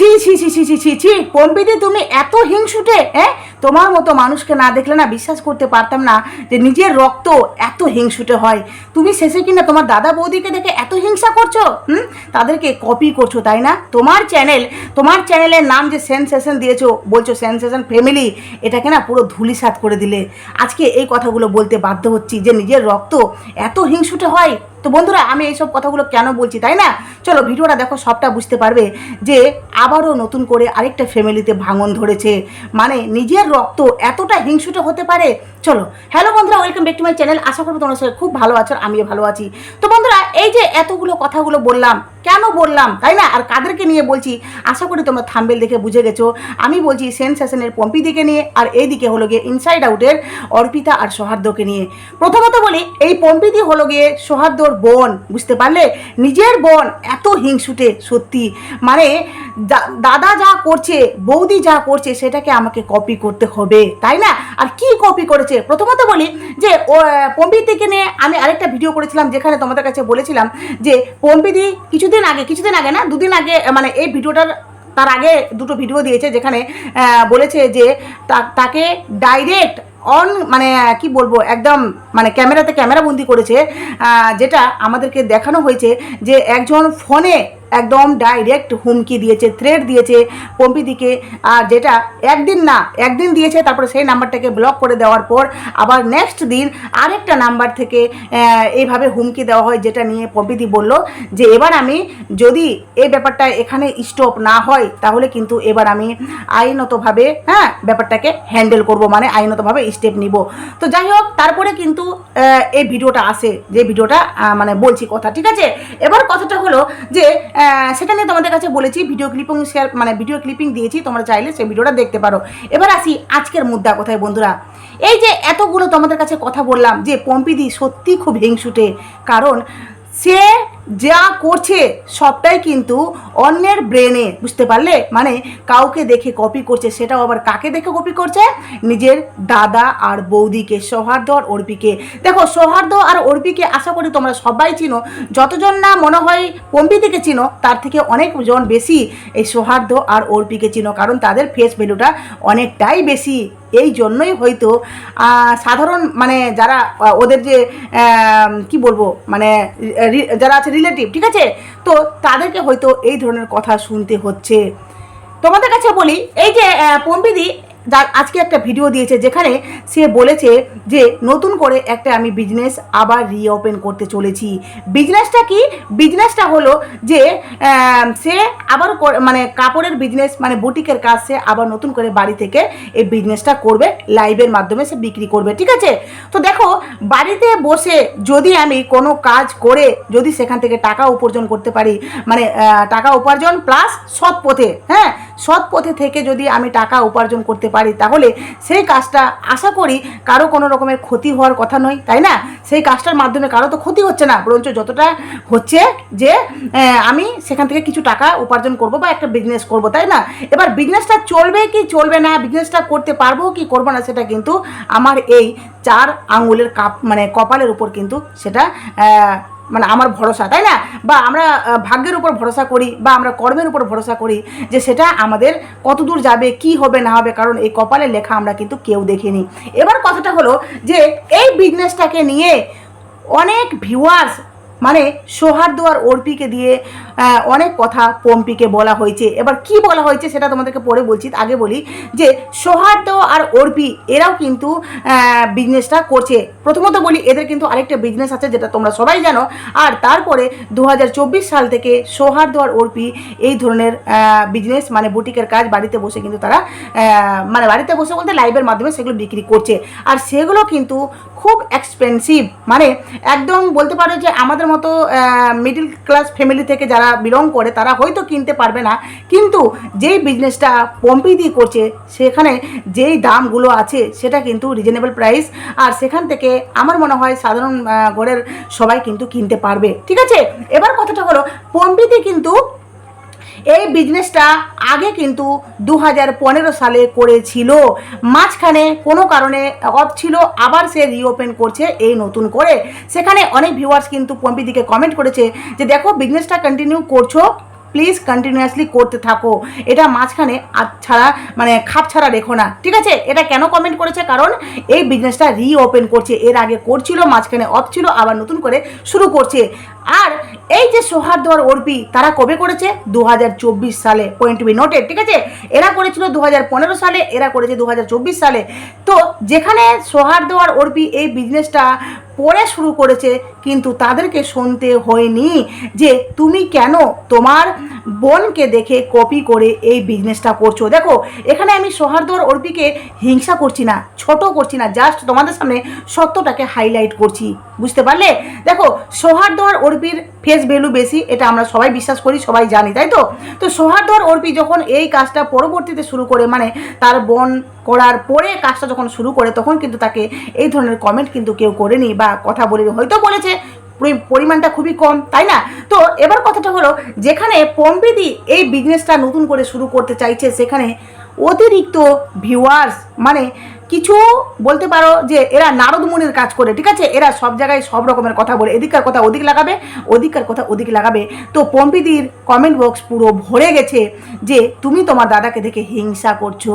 ছি ছি ছি ছি ছি ছি ছি। পম্পিদি তুমি এত হিংসুটে হ্যাঁ তোমার মতো মানুষকে না দেখলে না বিশ্বাস করতে পারতাম না যে নিজের রক্ত এত হিংসুটে হয়। তুমি শেষে কিনা তোমার দাদা বৌদিকে দেখে এত হিংসা করছ? হুম? তাদেরকে কপি করছ, তাই না? তোমার চ্যানেল তোমার চ্যানেলের নাম যে সেনসেশন দিয়েছ, বলছো সেনসেশন ফ্যামিলি এটাকে না পুরো ধুলিসাৎ করে দিলে। আজকে এই কথাগুলো বলতে বাধ্য হচ্ছি যে নিজের রক্ত এত হিংসুটে হয় তো বন্ধুরা, আমি এইসব কথাগুলো কেন বলছি, তাই না? চলো ভিডিওটা দেখো, সবটা বুঝতে পারবে যে আবারও নতুন করে আরেকটা ফ্যামিলিতে ভাঙন ধরেছে। মানে নিজের রক্ত এতটা হিংসুটা হতে পারে? চলো, হ্যালো বন্ধুরা, welcome back to my channel. আশা করব তোমার সঙ্গে খুব ভালো আছো আমিও ভালো আছি। তো বন্ধুরা, এই যে এতগুলো কথাগুলো বললাম কেন বললাম? তাই না? আর কাদেরকে নিয়ে বলছি, আশা করি তোমরা থাম্বেল দেখে বুঝে গেছো। আমি বলছি সেনসেশনের পম্পি দিকে নিয়ে, আর এইদিকে হলো গিয়ে ইনসাইড আউটের অর্পিতা আর সৌহার্দ্যকে নিয়ে। প্রথমত বলি, এই পম্পিদি হলো গিয়ে সৌহার্দ্যর বোন, বুঝতে পারলে? নিজের বোন, এত হিংসুটে, সত্যি। মানে দাদা যা করছে, বৌদি যা করছে, সেটাকে আমাকে কপি করতে হবে, তাই না? আর কি কপি করেছে? প্রথমত বলি যে পম্পিদিকে নিয়ে আমি আরেকটা ভিডিও করেছিলাম, যেখানে তোমাদের কাছে বলেছিলাম যে পম্পিদি কিছুদিন আগে কিছুদিন আগে না, দুদিন আগে মানে এই ভিডিওটার, তার আগে দুটো ভিডিও দিয়েছে যেখানে বলেছে যে তাকে ডাইরেক্ট অন মানে কি বলব, একদম মানে ক্যামেরাতে ক্যামেরা বন্দি করেছে যেটা আমাদেরকে দেখানো হয়েছে যে একজন ফোনে একদম ডাইরেক্ট হুমকি দিয়েছে থ্রেড দিয়েছে পম্পিদিকে। আর যেটা একদিন না, একদিন দিয়েছে, তারপরে সেই নাম্বারটাকে ব্লক করে দেওয়ার পর আবার নেক্সট দিন আরেকটা নাম্বার থেকে এইভাবে হুমকি দেওয়া হয়, যেটা নিয়ে পম্পিদি বলল যে, এবার আমি যদি এই ব্যাপারটা এখানে স্টপ না হয়, তাহলে কিন্তু এবার আমি আইনতভাবে হ্যাঁ ব্যাপারটাকে হ্যান্ডেল করব মানে আইনতভাবে স্টেপ নিব। তো যাই হোক, তারপরে কিন্তু এই ভিডিওটা আসে, যে ভিডিওটা মানে বলছি কথা, ঠিক আছে? এবার কথাটা হলো যে সেটা নিয়ে তোমাদের কাছে বলেছি ভিডিও ক্লিপিং শেয়ার মানে ভিডিও ক্লিপিং দিয়েছি, তোমরা চাইলে সেই ভিডিওটা দেখতে পারো। এবার আসি আজকের মুদ্রা কোথায় বন্ধুরা? এই যে এতগুলো তোমাদের কাছে কথা বললাম যে পম্পিদি সত্যি খুব হিংসুটে, কারণ সে যা করছে সবটাই কিন্তু অন্যের ব্রেনে বুঝতে পারলে? মানে কাউকে দেখে কপি করছে, সেটাও আবার কাকে দেখে কপি করছে? নিজের দাদা আর বৌদিকে, সৌহার্দ্য আর অর্পিকে। দেখো, সৌহার্দ্য আর অর্পিকে আশা করি তোমরা সবাই চিনো। যতজন না মনে হয় পম্পি থেকে চিনো, তার থেকে অনেকজন বেশি এই সৌহার্দ্য আর অর্পিকে চিনো, কারণ তাদের ফেস ভ্যালুটা অনেকটাই বেশি। এই জন্যই হয়তো সাধারণ মানে যারা ওদের যে কি বলব মানে যারা আছে রিলেটিভ ঠিক আছে? তো তাদেরকে হয়তো এই ধরনের কথা শুনতে হচ্ছে। তোমাদের কাছে বলি, এই যে পম্পিদি যা- আজকে একটা ভিডিও দিয়েছে যেখানে সে বলেছে যে নতুন করে একটা আমি বিজনেস আবার রিওপেন করতে চলেছি। বিজনেসটা কি? বিজনেসটা হলো যে সে আবার মানে কাপড়ের বিজনেস মানে বুটিকের কাজ সে আবার নতুন করে বাড়ি থেকে এই বিজনেসটা করবে লাইভের মাধ্যমে সে বিক্রি করবে, ঠিক আছে? তো দেখো, বাড়িতে বসে যদি আমি কোনো কাজ করে যদি সেখান থেকে টাকা উপার্জন করতে পারি মানে টাকা উপার্জন প্লাস সৎ পথে হ্যাঁ? সৎ পথে থেকে যদি আমি টাকা উপার্জন করতে পারি, তাহলে সেই কাজটা আশা করি কারও কোনো রকমের ক্ষতি হওয়ার কথা নয়, তাই না? সেই কাজটার মাধ্যমে কারও তো ক্ষতি হচ্ছে না, বরঞ্চ যতটা হচ্ছে যে আমি সেখান থেকে কিছু টাকা উপার্জন করব বা একটা বিজনেস করব, তাই না? এবার বিজনেসটা চলবে কি চলবে না বিজনেসটা করতে পারব কি করব না, সেটা কিন্তু আমার এই চার আঙুলের কাপ মানে কপালের উপর কিন্তু সেটা মানে আমার ভরসা, তাই না? বা আমরা ভাগ্যের উপর ভরসা করি বা আমরা কর্মের উপর ভরসা করি যে সেটা আমাদের কত দূর যাবে, কি হবে, না হবে, কারণ এই কপালে লেখা আমরা কিন্তু কেউ দেখিনি। এবার কথাটা হলো যে, এই বিজনেসটাকে নিয়ে অনেক ভিউয়ার্স মানে সৌহার্দ্য আর অর্পিকে দিয়ে অনেক কথা পম্পিকে বলা হয়েছে। এবার কি বলা হয়েছে সেটা তোমাদেরকে পরে বলছি, আগে বলি যে সৌহার্দ্য আর অর্পি, এরাও কিন্তু বিজনেসটা করছে। প্রথমত বলি, এদের কিন্তু আরেকটা বিজনেস আছে যেটা তোমরা সবাই জানো। আর তারপরে দু হাজার চব্বিশ সাল থেকে সৌহার্দ্য আর অর্পি এই ধরনের বিজনেস মানে বুটিকের কাজ বাড়িতে বসে কিন্তু তারা মানে বাড়িতে বসে বলতে লাইভের মাধ্যমে সেগুলো বিক্রি করছে। আর সেগুলো কিন্তু খুব এক্সপেন্সিভ মানে একদম বলতে পারো যে আমাদের মতো মিডল ক্লাস ফ্যামিলি থেকে যারা বিলং করে, তারা হয়তো কিনতে পারবে না। কিন্তু যেই বিজনেসটা পম্পি দিয়ে করছে, সেখানে যেই দামগুলো আছে, সেটা কিন্তু রিজনেবল প্রাইস আর সেখান থেকে আমার মনে হয় সাধারণ ঘরের সবাই কিন্তু কিনতে পারবে। ঠিক আছে? এবার কথাটা হলো পম্পিতে কিন্তু এই বিজনেসটা আগে কিন্তু দু হাজার পনেরো সালে করেছিল। মাঝখানে কোনো কারণে অফ ছিল, আবার সে রিওপেন করছে এই নতুন করে। সেখানে অনেক ভিউয়ার্স কিন্তু পম্পিদিকে কমেন্ট করেছে যে, দেখো বিজনেসটা কন্টিনিউ করছ প্লিজ কন্টিনিউয়াসলি করতে থাকো। এটা মাঝখানে আর ছাড়া মানে খাপ ছাড়া রেখো না। ঠিক আছে? এটা কেন কমেন্ট করেছে? কারণ এই বিজনেসটা রিওপেন করছে। এর আগে করছিল, মাঝখানে অফ ছিল, আবার নতুন করে শুরু করছে। আর এই যে সৌহার্দ্য আর অর্পি, তারা কবে করেছে? দু হাজার চব্বিশ সালে পয়েন্ট বি নোটেড ঠিক আছে? এরা করেছিল দু হাজার পনেরো সালে, এরা করেছে দু হাজার চব্বিশ সালে। তো যেখানে সৌহার্দ্য আর অর্পি এই বিজনেসটা পরে শুরু করেছে কিন্তু তাদেরকে শুনতে হয়নি যে তুমি কেন তোমার বোনকে দেখে কপি করে এই বিজনেসটা করছ। দেখো, এখানে আমি সৌহার্দ্য আর অর্পিকে হিংসা করছি না, ছোট করছি না জাস্ট তোমাদের সামনে সত্যটাকে হাইলাইট করছি। বুঝতে পারলে? দেখো সৌহার্দ্য আর অর্পির ফেস ভ্যালু বেশি, এটা আমরা সবাই বিশ্বাস করি, সবাই জানি, তাই তো? তো সৌহার্দ্য আর অর্পি যখন এই কাজটা পরবর্তীতে শুরু করে মানে তার বোন করার পরে কাজটা যখন শুরু করে, তখন কিন্তু তাকে এই ধরনের কমেন্ট কিন্তু কেউ করেনি বা কথা বলেনি। হয়তো বলেছে পরি- পরিমাণটা খুবই কম, তাই না? তো এবার কথাটা হলো, যেখানে পম্পিদি এই বিজনেসটা নতুন করে শুরু করতে চাইছে, সেখানে অতিরিক্ত ভিউয়ার্স মানে কিছু বলতে পারো যে এরা নারদ মুনির কাজ করে, ঠিক আছে? এরা সব জায়গায় সব রকমের কথা বলে, এদিককার কথা ওদিক লাগাবে, ওদিককার কথা ওদিক লাগাবে। তো পম্পিদির কমেন্ট বক্স পুরো ভরে গেছে যে, তুমি তোমার দাদাকে দেখে হিংসা করছ।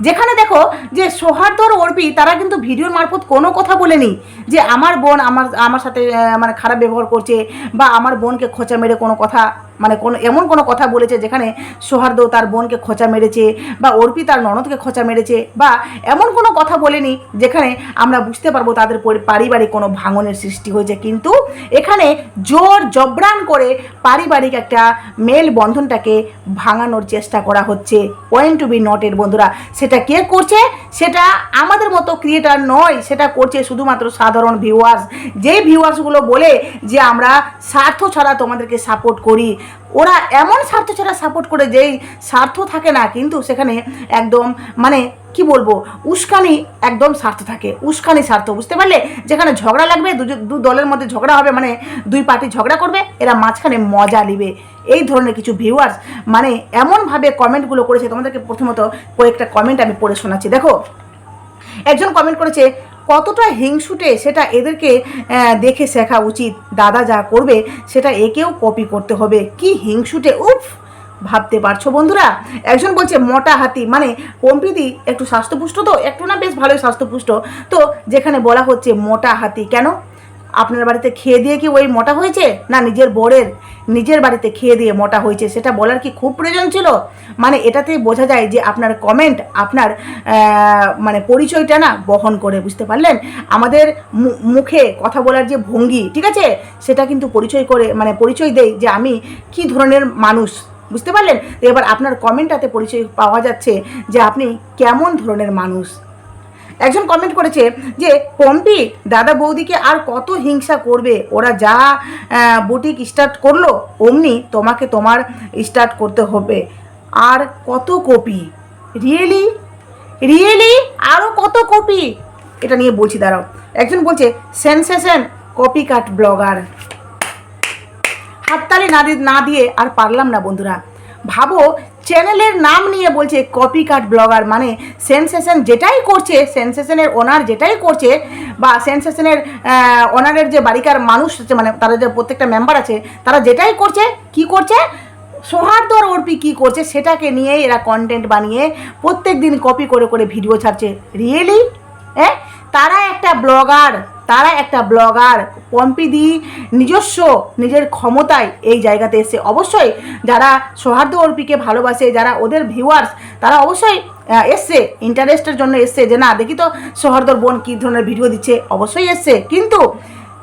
যেখানে দেখো যে সৌহার্দ্যর অর্পি, তারা কিন্তু ভিডিওর মারফত কোনো কথা বলেনি যে আমার বোন আমার আমার সাথে মানে খারাপ ব্যবহার করছে বা আমার বোনকে খোঁচা মেরে কোনো কথা মানে কোনো, এমন কোনো কথা বলেছে যেখানে সৌহার্দ্য তার বোনকে খোঁচা মেরেছে বা অর্পি তার ননদকে খোঁচা মেরেছে বা এমন কোনো কথা বলেনি যেখানে আমরা বুঝতে পারব তাদের পারিবারিক কোনো ভাঙনের সৃষ্টি হয়েছে। কিন্তু এখানে জোর জবরান করে পারিবারিক একটা মেল বন্ধনটাকে ভাঙানোর চেষ্টা করা হচ্ছে। পয়েন্ট টু বি নটের বন্ধুরা। সেটা কে করছে? সেটা আমাদের মতো ক্রিয়েটার নয়। সেটা করছে শুধুমাত্র সাধারণ ভিউয়ার্স যেই ভিউয়ার্সগুলো বলে যে আমরা স্বার্থ ছাড়া তোমাদেরকে সাপোর্ট করি ওরা এমন স্বার্থ ছাড়া সাপোর্ট করে যেই স্বার্থ থাকে না, কিন্তু সেখানে একদম মানে কি বলব, উস্কানি একদম স্বার্থ থাকে, উস্কানি স্বার্থ। বুঝতে পারলে? যেখানে ঝগড়া লাগবে, দু- দলের মধ্যে ঝগড়া হবে মানে দুই পার্টি ঝগড়া করবে, এরা মাঝখানে মজা নিবে। এই ধরনের কিছু ভিউয়ার্স মানে এমনভাবে কমেন্টগুলো করেছে, তোমাদেরকে প্রথমত কয়েকটা কমেন্ট আমি পড়ে শোনাচ্ছি। দেখো, একজন কমেন্ট করেছে কতটা হিংসুটে সেটা এদেরকে দেখে শেখা উচিত। দাদা যা করবে সেটা একেও কপি করতে হবে। কি হিংসুটে, উফ, ভাবতে পারছ বন্ধুরা? একজন বলছে, মোটা হাতি। মানে পম্পিদি একটু স্বাস্থ্যপুষ্ট তো? একটু না বেশ ভালোই স্বাস্থ্যপুষ্ট। তো যেখানে বলা হচ্ছে মোটা হাতি, কেন? আপনার বাড়িতে খেয়ে দিয়ে কি ওই মোটা হয়েছে? না, নিজের বরের, নিজের বাড়িতে খেয়ে দিয়ে মোটা হয়েছে, সেটা বলার কি খুব প্রয়োজন ছিল? মানে এটাতেই বোঝা যায় যে আপনার কমেন্ট আপনার মানে পরিচয়টা না বহন করে, বুঝতে পারলেন? আমাদের মুখে কথা বলার যে ভঙ্গি, ঠিক আছে? সেটা কিন্তু পরিচয় করে মানে পরিচয় দেয় যে আমি কি ধরনের মানুষ, বুঝতে পারলেন? এবার আপনার কমেন্টটাতে পরিচয় পাওয়া যাচ্ছে যে আপনি কেমন ধরনের মানুষ। একজন কমেন্ট করেছে যে, পম্পি, দাদা বৌদিকে আর কত হিংসা করবে? ওরা যা বুটিক স্টার্ট করল, অমনি তোমাকে তোমার স্টার্ট করতে হবে। আর কত কপি? রিয়েলি রিয়েলি আরও কত কপি? এটা নিয়ে বলছি, দাঁড়াও। একজন বলছে সেন্সেশন কপি কাট ব্লগার হাততালি না দিয়ে না দিয়ে আর পারলাম না, বন্ধুরা। ভাবো চ্যানেলের নাম নিয়ে বলছে কপি কাট ব্লগার মানে সেন্সেশন যেটাই করছে সেন্সেশনের ওনার যেটাই করছে, বা সেন্সেশনের ওনারের যে বাড়িকার মানুষ আছে মানে তারা যে প্রত্যেকটা মেম্বার আছে, তারা যেটাই করছে, কি করছে? সৌহার্দ্য আর অর্পি কী করছে, সেটাকে নিয়ে এরা কন্টেন্ট বানিয়ে প্রত্যেক দিন কপি করে করে ভিডিও ছাড়ছে। রিয়েলি হ্যাঁ তারা একটা ব্লগার তারা একটা ব্লগার পম্পিদি নিজস্ব নিজের ক্ষমতায় এই জায়গাতে এসে অবশ্যই যারা সৌহার্দ্য অর্পিকে ভালোবাসে, যারা ওদের ভিউয়ার্স তারা অবশ্যই এসছে ইন্টারেস্টের জন্য এসছে যে না, দেখি তো সৌহার্দ্যর বোন কী ধরনের ভিডিও দিচ্ছে। অবশ্যই এসছে। কিন্তু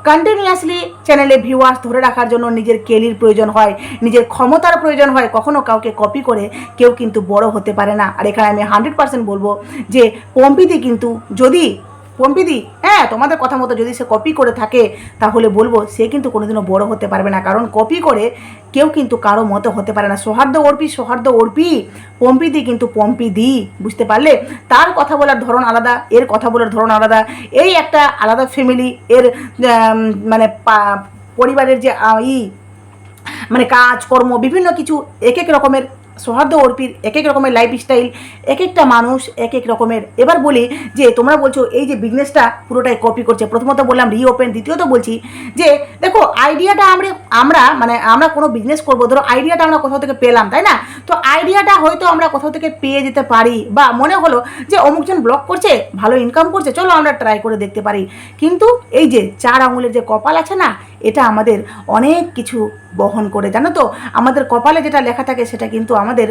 কন্টিনিউয়াসলি চ্যানেলে ভিউয়ার্স ধরে রাখার জন্য নিজের কেলির প্রয়োজন হয়, নিজের ক্ষমতার প্রয়োজন হয়। কখনো কাউকে কপি করে কেউ কিন্তু বড় হতে পারে না। আর এখানে আমি হান্ড্রেড পার্সেন্ট বলব যে পম্পিদি কিন্তু যদি পম্পিদি হ্যাঁ তোমাদের কথা মতো যদি সে কপি করে থাকে, তাহলে বলব সে কিন্তু কোনোদিনও বড় হতে পারবে না। কারণ কপি করে কেউ কিন্তু কারও মতো হতে পারে না। সৌহার্দ্য অর্পি সৌহার্দ্য অর্পি, পম্পিদি কিন্তু পম্পিদি, বুঝতে পারলে? তার কথা বলার ধরন আলাদা, এর কথা বলার ধরন আলাদা। এই একটা আলাদা ফ্যামিলি এর মানে পরিবারের যে ই মানে কাজকর্ম বিভিন্ন কিছু এক এক রকমের সৌহার্দ্য অর্পির এক এক রকমের লাইফস্টাইল এক একটা মানুষ এক এক রকমের। এবার বলি যে, তোমরা বলছো এই যে বিজনেসটা পুরোটাই কপি করছে। প্রথমত বললাম রিওপেন দ্বিতীয়ত বলছি যে, দেখো আইডিয়াটা আমরা আমরা মানে আমরা কোনো বিজনেস করব, ধরো আইডিয়াটা আমরা কোথাও থেকে পেলাম, তাই না? তো আইডিয়াটা হয়তো আমরা কোথাও থেকে পেয়ে যেতে পারি বা মনে হলো যে অমুকজন ব্লগ করছে, ভালো ইনকাম করছে, চলো আমরা ট্রাই করে দেখতে পারি। কিন্তু এই যে চার আঙুলের যে কপাল আছে না এটা আমাদের অনেক কিছু বহন করে, জানো তো? আমাদের কপালে যেটা লেখা থাকে সেটা কিন্তু আমাদের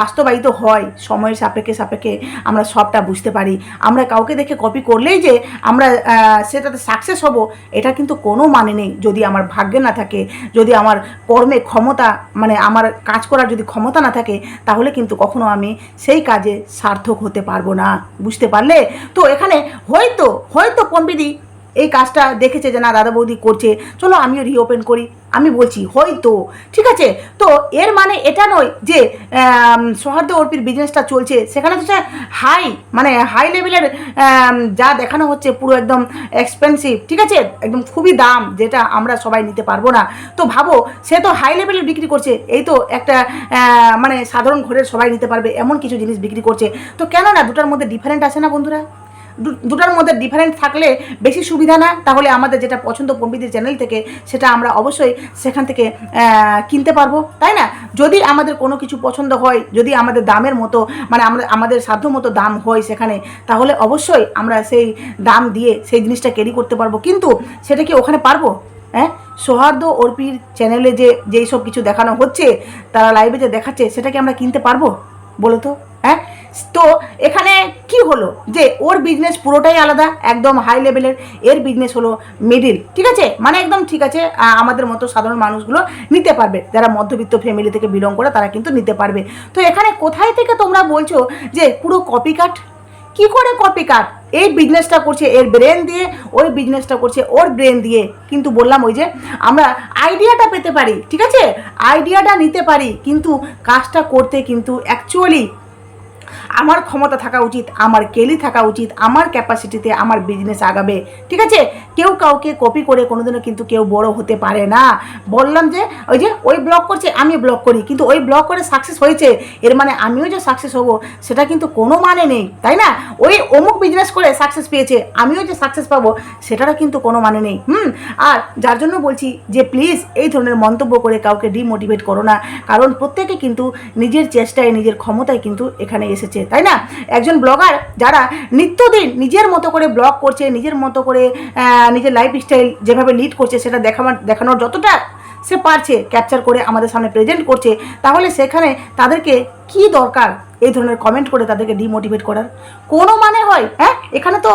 বাস্তবায়িত হয়। সময়ের সাপেক্ষে সাপেক্ষে আমরা সবটা বুঝতে পারি। আমরা কাউকে দেখে কপি করলেই যে আমরা সেটাতে সাকসেস হব, এটা কিন্তু কোনো মানে নেই। যদি আমার ভাগ্যে না থাকে, যদি আমার কর্মে ক্ষমতা মানে আমার কাজ করার যদি ক্ষমতা না থাকে, তাহলে কিন্তু কখনো আমি সেই কাজে সার্থক হতে পারব না। বুঝতে পারলে? তো এখানে হয়তো হয়তো পম্পিদি এই কাজটা দেখেছে যে না, দাদা বৌদি করছে, চলো আমিও রিওপেন করি। আমি বলছি, হয়তো, ঠিক আছে? তো এর মানে এটা নয় যে সৌহার্দ্য অর্পির বিজনেসটা চলছে। সেখানে তো সে হাই মানে হাই লেভেলের যা দেখানো হচ্ছে পুরো একদম এক্সপেন্সিভ ঠিক আছে? একদম খুবই দাম, যেটা আমরা সবাই নিতে পারব না। তো ভাবো, সে তো হাই লেভেলের বিক্রি করছে, এই তো একটা মানে সাধারণ ঘরের সবাই নিতে পারবে, এমন কিছু জিনিস বিক্রি করছে। তো কেন না দুটার মধ্যে ডিফারেন্ট আছে না বন্ধুরা? দুটার মধ্যে ডিফারেন্ট থাকলে বেশি সুবিধা না? তাহলে আমাদের যেটা পছন্দ পম্পিদের চ্যানেল থেকে, সেটা আমরা অবশ্যই সেখান থেকে কিনতে পারব, তাই না? যদি আমাদের কোনো কিছু পছন্দ হয়, যদি আমাদের দামের মতো মানে আমরা, আমাদের সাধ্য মতো দাম হয় সেখানে, তাহলে অবশ্যই আমরা সেই দাম দিয়ে সেই জিনিসটা ক্যারি করতে পারব। কিন্তু সেটা কি ওখানে পারব? হ্যাঁ? সৌহার্দ্য অর্পির চ্যানেলে যে, যেই সব কিছু দেখানো হচ্ছে, তারা লাইভে যে দেখাচ্ছে, সেটা কি আমরা কিনতে পারব? বলো তো হ্যাঁ? তো এখানে কি হলো? যে ওর বিজনেস পুরোটাই আলাদা, একদম হাই লেভেলের এর বিজনেস হলো মিডিল ঠিক আছে? মানে একদম ঠিক আছে আমাদের মতো সাধারণ মানুষগুলো নিতে পারবে। যারা মধ্যবিত্ত ফ্যামিলি থেকে বিলং করে, তারা কিন্তু নিতে পারবে। তো এখানে কোথায় থেকে তোমরা বলছো যে পুরো কপি কাট কি করে কপি কাট এই বিজনেসটা করছে এর ব্রেন দিয়ে, ওই বিজনেসটা করছে ওর ব্রেন দিয়ে। কিন্তু বললাম ওই যে, আমরা আইডিয়াটা পেতে পারি, ঠিক আছে? আইডিয়াটা নিতে পারি, কিন্তু কাজটা করতে কিন্তু অ্যাকচুয়ালি আমার ক্ষমতা থাকা উচিত, আমার কেলি থাকা উচিত, আমার ক্যাপাসিটিতে আমার বিজনেস আগাবে। ঠিক আছে? কেউ কাউকে কপি করে কোনোদিনও কিন্তু কেউ বড় হতে পারে না। বললাম যে, ওই যে, ওই ব্লগ করছে, আমি ব্লগ করি। কিন্তু ওই ব্লগ করে সাকসেস হয়েছে, এর মানে আমিও যে সাকসেস হব, সেটা কিন্তু কোনো মানে নেই, তাই না? ওই অমুক বিজনেস করে সাকসেস পেয়েছে, আমিও যে সাকসেস পাবো, সেটারও কিন্তু কোনো মানে নেই। হুম? আর যার জন্য বলছি যে প্লিজ এই ধরনের মন্তব্য করে কাউকে ডিমোটিভেট করো না। কারণ প্রত্যেকে কিন্তু নিজের চেষ্টায়, নিজের ক্ষমতায় কিন্তু এখানে এসেছে, তাই না? একজন ব্লগার যারা নিত্যদিন নিজের মতো করে ব্লগ করছে, নিজের মতো করে নিজের লাইফস্টাইল যেভাবে লিড করছে, সেটা দেখানোর দেখানোর যতটা সে পারছে ক্যাপচার করে আমাদের সামনে প্রেজেন্ট করছে, তাহলে সেখানে তাদেরকে কি দরকার? এই ধরনের কমেন্ট করে তাদেরকে ডিমোটিভেট করার। কোনো মানে হয় হ্যাঁ? এখানে তো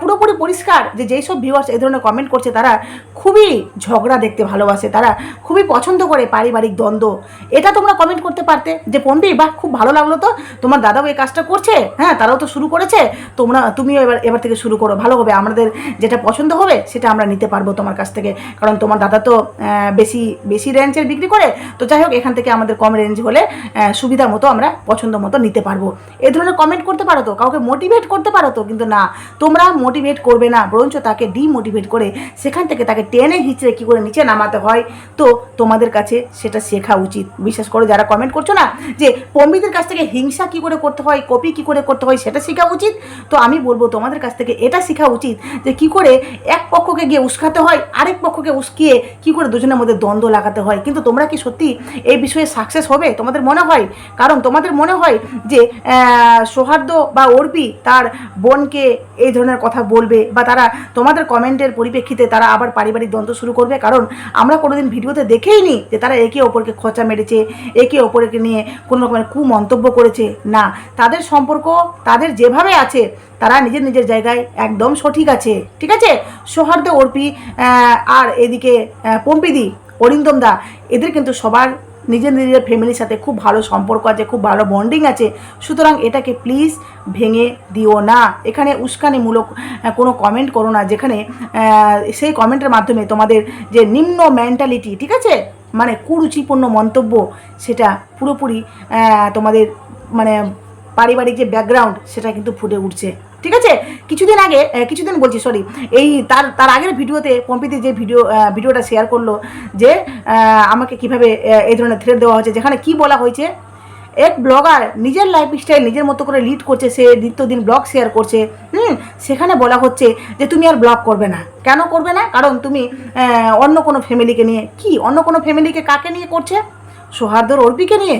পুরোপুরি পরিষ্কার যে যেই সব ভিউয়ার্স এই ধরনের কমেন্ট করছে, তারা খুবই ঝগড়া দেখতে ভালোবাসে, তারা খুবই পছন্দ করে পারিবারিক দ্বন্দ্ব। এটা তোমরা কমেন্ট করতে পারতে যে পন্ডি বাহ, খুব ভালো লাগল তো। তোমার দাদাও এই কাজটা করছে হ্যাঁ তারাও তো শুরু করেছে। তোমরা, তুমিও এবার এবার থেকে শুরু করো, ভালো হবে। আমাদের যেটা পছন্দ হবে, সেটা আমরা নিতে পারব তোমার কাছ থেকে। কারণ তোমার দাদা তো বেশি বেশি রেঞ্জের বিক্রি করে। তো যাই হোক, এখান থেকে আমাদের কম রেঞ্জ হলে সুবিধা মতো আমরা পছন্দ মতো নিতে পারব। এ ধরনের কমেন্ট করতে পারো তো? কাউকে মোটিভেট করতে পারো তো? কিন্তু না, তোমরা মোটিভেট করবে না, বরঞ্চ তাকে ডিমোটিভেট করে সেখান থেকে তাকে টেনে হিচড়ে কী করে নিচে নামাতে হয়? তো তোমাদের কাছে সেটা শেখা উচিত। বিশেষ করে, যারা কমেন্ট করছ না, যে পম্বিদের কাছ থেকে হিংসা কী করে করতে হয়, কপি কী করে করতে হয়, সেটা শেখা উচিত। তো আমি বলব, তোমাদের কাছ থেকে এটা শেখা উচিত যে কি করে এক পক্ষকে গিয়ে উস্কাতে হয়, আরেক পক্ষকে উস্কিয়ে কি করে দুজনের মধ্যে দ্বন্দ্ব লাগাতে হয়। কিন্তু তোমরা কি সত্যি এই বিষয়ে সাকসেস হবে? তোমাদের মনে হয়? কারণ তোমাদের মনে হয় যে সৌহার্দ্য বা অর্পি তার বোনকে এই ধরনের কথা বলবে বা তারা তোমাদের কমেন্টের পরিপ্রেক্ষিতে তারা আবার পারিবারিক দ্বন্দ্ব শুরু করবে? কারণ আমরা কোনোদিন ভিডিওতে দেখেই নি যে তারা একে অপরকে খোঁচা মেরেছে, একে অপরকে নিয়ে কোনো রকমের কুমন্তব্য করেছে। না, তাদের সম্পর্ক তাদের যেভাবে আছে, তারা নিজের নিজের জায়গায় একদম সঠিক আছে। ঠিক আছে? সৌহার্দ্য, অর্পি আর এদিকে পম্পিদি, অরিন্দম দা, এদের কিন্তু সবার নিজের নিজের ফ্যামিলির সাথে খুব ভালো সম্পর্ক আছে, খুব ভালো বন্ডিং আছে। সুতরাং এটাকে প্লিজ ভেঙে দিও না। এখানে উস্কানিমূলক কোনো কমেন্ট করো না, যেখানে সেই কমেন্টের মাধ্যমে তোমাদের যে নিম্ন মেন্টালিটি ঠিক আছে? মানে কুরুচিপূর্ণ মন্তব্য, সেটা পুরোপুরি তোমাদের মানে পারিবারিক যে ব্যাকগ্রাউন্ড সেটা কিন্তু ফুটে উঠছে। ঠিক আছে? কিছুদিন আগে কিছুদিন বলছি সরি এই তার তার আগের ভিডিওতে পম্পিতে যে ভিডিও ভিডিওটা শেয়ার করল যে আমাকে কীভাবে এই ধরনের থ্রেড দেওয়া হয়েছে, যেখানে কি বলা হয়েছে, এক ব্লগার নিজের লাইফস্টাইল নিজের মতো করে লিড করছে, সে নিত্যদিন ব্লগ শেয়ার করছে, হুম? সেখানে বলা হচ্ছে যে, তুমি আর ব্লগ করবে না। কেন করবে না? কারণ তুমি অন্য কোনো ফ্যামিলিকে নিয়ে, কি? অন্য কোনো ফ্যামিলিকে কাকে নিয়ে করছে? সৌহার্দ্যর অর্পিকে নিয়ে?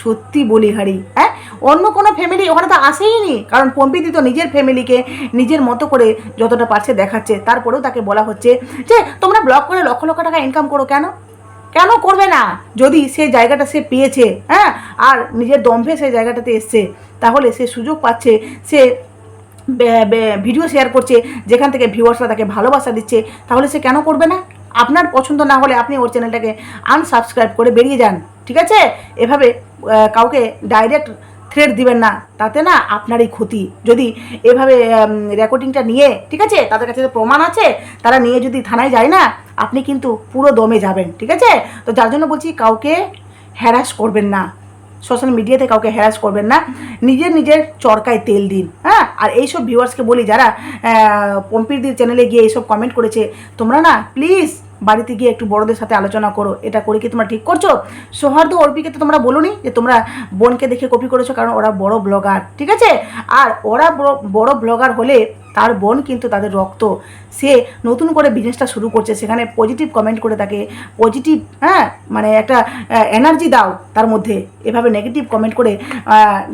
সত্যি বলি হারি হ্যাঁ? অন্য কোনো ফ্যামিলি ওখানে তো আসেই নি কারণ পম্পিদি তো নিজের ফ্যামিলিকে নিজের মতো করে যতটা পারছে দেখাচ্ছে। তারপরেও তাকে বলা হচ্ছে যে, তোমরা ব্লগ করে লক্ষ লক্ষ টাকা ইনকাম করো কেন? কেন করবে না? যদি সে জায়গাটা সে পেয়েছে হ্যাঁ? আর নিজের দম্ভে সেই জায়গাটাতে এসছে, তাহলে সে সুযোগ পাচ্ছে, সে ভিডিও শেয়ার করছে, যেখান থেকে ভিউয়ার্সরা তাকে ভালোবাসা দিচ্ছে, তাহলে সে কেন করবে না? আপনার পছন্দ না হলে আপনি ওর চ্যানেলটাকে আনসাবস্ক্রাইব করে বেরিয়ে যান, ঠিক আছে? এভাবে কাউকে ডাইরেক্ট থ্রেড দিবেন না, তাতে না আপনারই ক্ষতি। যদি এভাবে রেকর্ডিংটা নিয়ে, ঠিক আছে? তাদের কাছে তো প্রমাণ আছে, তারা নিয়ে যদি থানায় যায় না, আপনি কিন্তু পুরো দমে যাবেন, ঠিক আছে? তো যার জন্য বলছি কাউকে হ্যারাস করবেন না। সোশ্যাল মিডিয়াতে কাউকে হ্যারাস করবেন না। নিজের নিজের চরকায় তেল দিন হ্যাঁ? আর এইসব ভিউয়ার্সকে বলি যারা পম্পিরদির চ্যানেলে গিয়ে এইসব কমেন্ট করেছে, তোমরা না প্লিজ বাড়িতে গিয়ে একটু বড়দের সাথে আলোচনা করো। এটা করে কি তোমরা ঠিক করছ? সৌহার্দ্য অর্পিকে তো তোমরা বলোনি যে, তোমরা বোনকে দেখে কপি করেছ কারণ ওরা বড় ব্লগার ঠিক আছে? আর ওরা বড় ব্লগার হলে তার বোন কিন্তু তাদের রক্ত, সে নতুন করে বিজনেসটা শুরু করছে, সেখানে পজিটিভ কমেন্ট করে তাকে পজিটিভ হ্যাঁ মানে একটা এনার্জি দাও তার মধ্যে, এভাবে নেগেটিভ কমেন্ট করে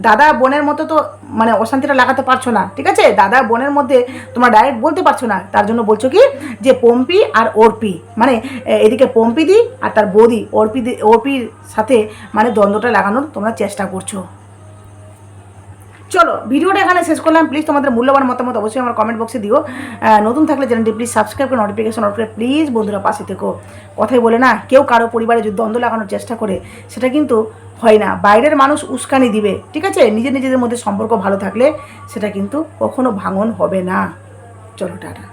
দাদা বোনের মতো তো মানে অশান্তিটা লাগাতে পারছ না, ঠিক আছে? দাদা বোনের মধ্যে তোমরা ডাইরেক্ট বলতে পারছ না, তার জন্য বলছো কি? যে পম্পি আর অর্পি মানে এদিকে পম্পি দি আর তার বৌদি দি অর্পির সাথে মানে দ্বন্দ্বটা লাগানোর তোমরা চেষ্টা করছ। চলো, ভিডিওটা এখানে শেষ করলাম। প্লিজ তোমাদের মূল্যবান মতামত অবশ্যই আমার কমেন্ট বক্সে দিও। নতুন থাকলে চ্যানেলটি প্লিজ সাবস্ক্রাইব করে নোটিফিকেশন অন করে প্লিজ বন্ধুরা পাশে থেকো। কথাই বলে না, কেউ কারও পরিবারে যদি দ্বন্দ্ব লাগানোর চেষ্টা করে, সেটা কিন্তু হয় না। বাইরের মানুষ উস্কানি দিবে, ঠিক আছে? নিজের নিজেদের মধ্যে সম্পর্ক ভালো থাকলে সেটা কিন্তু কখনো ভাঙন হবে না। চলো, টাটা।